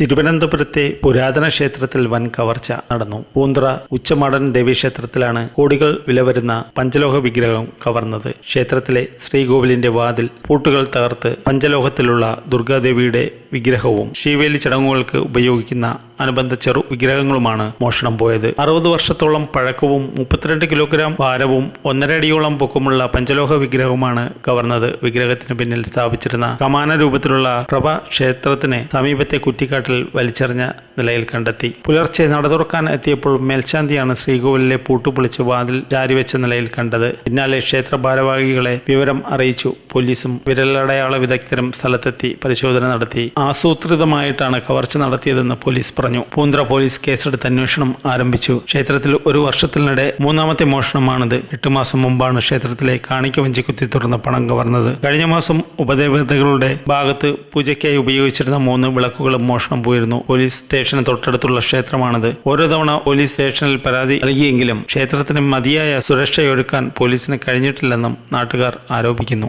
തിരുവനന്തപുരത്തെ പുരാതന ക്ഷേത്രത്തിൽ വൻ കവർച്ച നടന്നു. പൂന്ത്ര ഉച്ചമാടൻ ദേവീക്ഷേത്രത്തിലാണ് കോടികൾ വില വരുന്ന പഞ്ചലോഹ വിഗ്രഹം കവർന്നത്. ക്ഷേത്രത്തിലെ ശ്രീകോവിലിന്റെ വാതിൽ പൂട്ടുകൾ തകർത്ത് പഞ്ചലോഹത്തിലുള്ള ദുർഗാദേവിയുടെ വിഗ്രഹവും ശീവേലി ചടങ്ങുകൾക്ക് ഉപയോഗിക്കുന്ന അനുബന്ധ ചെറു വിഗ്രഹങ്ങളുമാണ് മോഷണം പോയത്. അറുപത് വർഷത്തോളം പഴക്കവും മുപ്പത്തിരണ്ട് കിലോഗ്രാം ഭാരവും ഒന്നര അടിയോളം പൊക്കമുള്ള പഞ്ചലോഹ വിഗ്രഹവുമാണ് കവർന്നത്. വിഗ്രഹത്തിന് പിന്നിൽ സ്ഥാപിച്ചിരുന്ന കമാന രൂപത്തിലുള്ള പ്രഭ ക്ഷേത്രത്തിന് സമീപത്തെ കുറ്റിക്കാട്ടിൽ വലിച്ചെറിഞ്ഞ നിലയിൽ കണ്ടെത്തി. പുലർച്ചെ നട തുറക്കാൻ എത്തിയപ്പോൾ മേൽശാന്തിയാണ് ശ്രീകോവിലിലെ പൂട്ടുപൊളിച്ച് വാതിൽ ജാരിവെച്ച നിലയിൽ കണ്ടത്. പിന്നാലെ ക്ഷേത്ര ഭാരവാഹികളെ വിവരം അറിയിച്ചു. പോലീസും വിരലടയാള വിദഗ്ധരും സ്ഥലത്തെത്തി പരിശോധന നടത്തി. ആസൂത്രിതമായിട്ടാണ് കവർച്ച നടത്തിയതെന്ന് പോലീസ് പറഞ്ഞു. പൂന്ത്ര പോലീസ് കേസെടുത്ത് അന്വേഷണം ആരംഭിച്ചു. ക്ഷേത്രത്തിൽ ഒരു വർഷത്തിനിടെ മൂന്നാമത്തെ മോഷണമാണിത്. എട്ട് മാസം മുമ്പാണ് ക്ഷേത്രത്തിലെ കാണിക്ക വഞ്ചി കുത്തി തുറന്ന പണം കവർന്നത്. കഴിഞ്ഞ മാസം ഉപദേവതകളുടെ ഭാഗത്ത് പൂജയ്ക്കായി ഉപയോഗിച്ചിരുന്ന മൂന്ന് വിളക്കുകളും മോഷണം പോയിരുന്നു. പോലീസ് സ്റ്റേഷന് തൊട്ടടുത്തുള്ള ക്ഷേത്രമാണിത്. ഓരോ തവണ പോലീസ് സ്റ്റേഷനിൽ പരാതി നൽകിയെങ്കിലും ക്ഷേത്രത്തിന് മതിയായ സുരക്ഷയൊരുക്കാൻ പോലീസിന് കഴിഞ്ഞിട്ടില്ലെന്നും നാട്ടുകാർ ആരോപിക്കുന്നു.